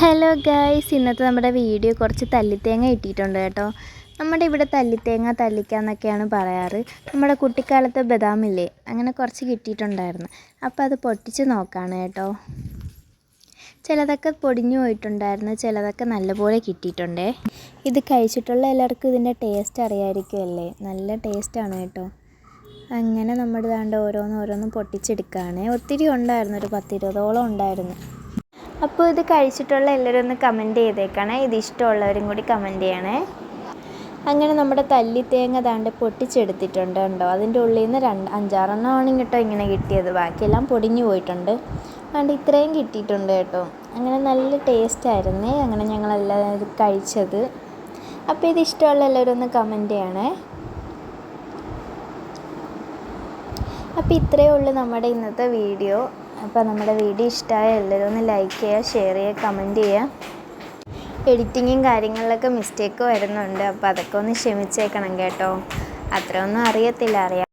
Hello guys ഇന്നത്തെ നമ്മുടെ video കുറച്ച് തല്ലിത്തേങ്ങ ഇട്ടിട്ടുണ്ട് കേട്ടോ. നമ്മുടെ ഇവിടെ തല്ലിത്തേങ്ങ തല്ലിക്കാന്നൊക്കെയാണ് പറയാറ്. നമ്മുടെ കുട്ടിക്കാലത്തെ ബദാമില്ലേ അങ്ങനെ കുറച്ച് കിട്ടിയിട്ടുണ്ടായിരുന്നു. അപ്പോൾ അത് പൊട്ടിച്ച് നോക്കാണ് കേട്ടോ. ചിലതൊക്കെ പൊടിഞ്ഞു പോയിട്ടുണ്ടായിരുന്നു ചിലതൊക്കെ നല്ലപോലെ കിട്ടിയിട്ടുണ്ടേ. ഇത് കഴിച്ചിട്ടുള്ള എല്ലാവർക്കും ഇതിന്റെ ടേസ്റ്റ് അറിയാമായിരിക്കുമല്ലേ നല്ല ടേസ്റ്റാണ് കേട്ടോ. അങ്ങനെ നമ്മുടെ ദാണ്ട് ഓരോന്ന് ഓരോന്ന് പൊട്ടിച്ചെടുക്കുകയാണ് ഒത്തിരി ഉണ്ടായിരുന്നു ഒരു പത്തിരുപതോളം ഉണ്ടായിരുന്നു. അപ്പോൾ ഇത് കഴിച്ചിട്ടുള്ള എല്ലാവരും ഒന്ന് കമന്റ് ചെയ്തേക്കണേ. ഇത് ഇഷ്ടമുള്ളവരും കൂടി കമന്റ് ചെയ്യണേ. അങ്ങനെ നമ്മുടെ തല്ലി തേങ്ങ താണ്ട് പൊട്ടിച്ചെടുത്തിട്ടുണ്ട് കണ്ടോ. അതിന്റെ ഉള്ളിൽ നിന്ന് രണ്ട് അഞ്ചാറെണ്ണമാണ് കേട്ടോ ഇങ്ങനെ കിട്ടിയത്. ബാക്കിയെല്ലാം പൊടിഞ്ഞു പോയിട്ടുണ്ട്. അതുകൊണ്ട് ഇത്രയും കിട്ടിയിട്ടുണ്ട് കേട്ടോ. അങ്ങനെ നല്ല ടേസ്റ്റ് ആയിരുന്നേ. അങ്ങനെ ഞങ്ങളെല്ലാം ഇത് കഴിച്ചത്. അപ്പോൾ ഇത് ഇഷ്ടമുള്ള എല്ലാവരും ഒന്ന് കമന്റ് ചെയ്യണേ. അപ്പോൾ ഇത്രയേ ഉള്ളൂ നമ്മുടെ ഇന്നത്തെ വീഡിയോ. അപ്പോൾ നമ്മുടെ വീഡിയോ ഇഷ്ടമായ എല്ലാവരും ഒന്ന് ലൈക്ക് ചെയ്യുക ഷെയർ ചെയ്യുക കമന്റ് ചെയ്യുക. എഡിറ്റിങ്ങും കാര്യങ്ങളിലൊക്കെ മിസ്റ്റേക്ക് വരുന്നുണ്ട്. അപ്പോൾ അതൊക്കെ ഒന്ന് ക്ഷമിച്ചേക്കണം കേട്ടോ. അത്രയൊന്നും അറിയത്തില്ല അറിയാം.